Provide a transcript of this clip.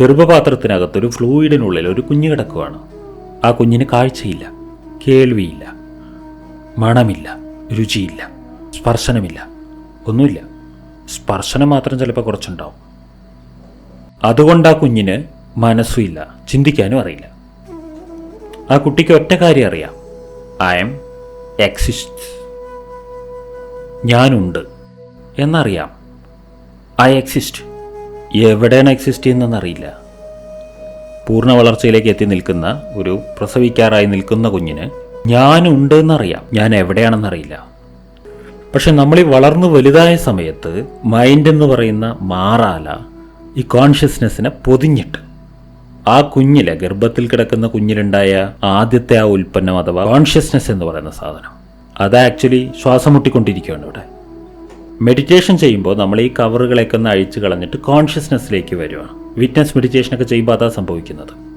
ഗർഭപാത്രത്തിനകത്തൊരു ഫ്ലൂയിഡിനുള്ളിൽ ഒരു കുഞ്ഞ് കിടക്കുകയാണ് ആ കുഞ്ഞിന് കാഴ്ചയില്ല കേൾവിയില്ല മണമില്ല രുചിയില്ല സ്പർശനമില്ല ഒന്നുമില്ല. സ്പർശനം മാത്രം ചിലപ്പോൾ കുറച്ചുണ്ടാവും. അതുകൊണ്ട് ആ കുഞ്ഞിന് മനസ്സുമില്ല ചിന്തിക്കാനും അറിയില്ല. ആ കുട്ടിക്ക് ഒറ്റ കാര്യം അറിയാം. I am exist. ഞാനുണ്ട്. എന്നറിയാം. I exist. എവിടെയാണ് എക്സിസ്റ്റ് ചെയ്യുന്നതെന്നറിയില്ല പൂർണ വളർച്ചയിലേക്ക് എത്തി നിൽക്കുന്ന ഒരു പ്രസവിക്കാറായി നിൽക്കുന്ന കുഞ്ഞിന് ഞാനുണ്ട് എന്നറിയാം ഞാൻ എവിടെയാണെന്നറിയില്ല പക്ഷെ നമ്മൾ ഈ വളർന്നു വലുതായ സമയത്ത് മൈൻഡ് എന്ന് പറയുന്ന മാറാല ഈ കോൺഷ്യസ്നെസ്സിനെ പൊതിഞ്ഞിട്ട് ആ കുഞ്ഞിലെ ഗർഭത്തിൽ കിടക്കുന്ന കുഞ്ഞിലുണ്ടായ ആദ്യത്തെ ആ ഉൽപ്പന്നം അഥവാ കോൺഷ്യസ്നെസ് എന്ന് പറയുന്ന സാധനം അത് ആക്ച്വലി ശ്വാസം മുട്ടിക്കൊണ്ടിരിക്കുകയാണ് ഇവിടെ. മെഡിറ്റേഷൻ ചെയ്യുമ്പോൾ നമ്മൾ ഈ കവറുകളൊക്കെ ഒന്ന് അഴിച്ചു കളഞ്ഞിട്ട് കോൺഷ്യസ്നെസ്സിലേക്ക് വരിക വിറ്റ്നസ് മെഡിറ്റേഷനൊക്കെ ചെയ്യുമ്പോൾ അതാണ് സംഭവിക്കുന്നത്.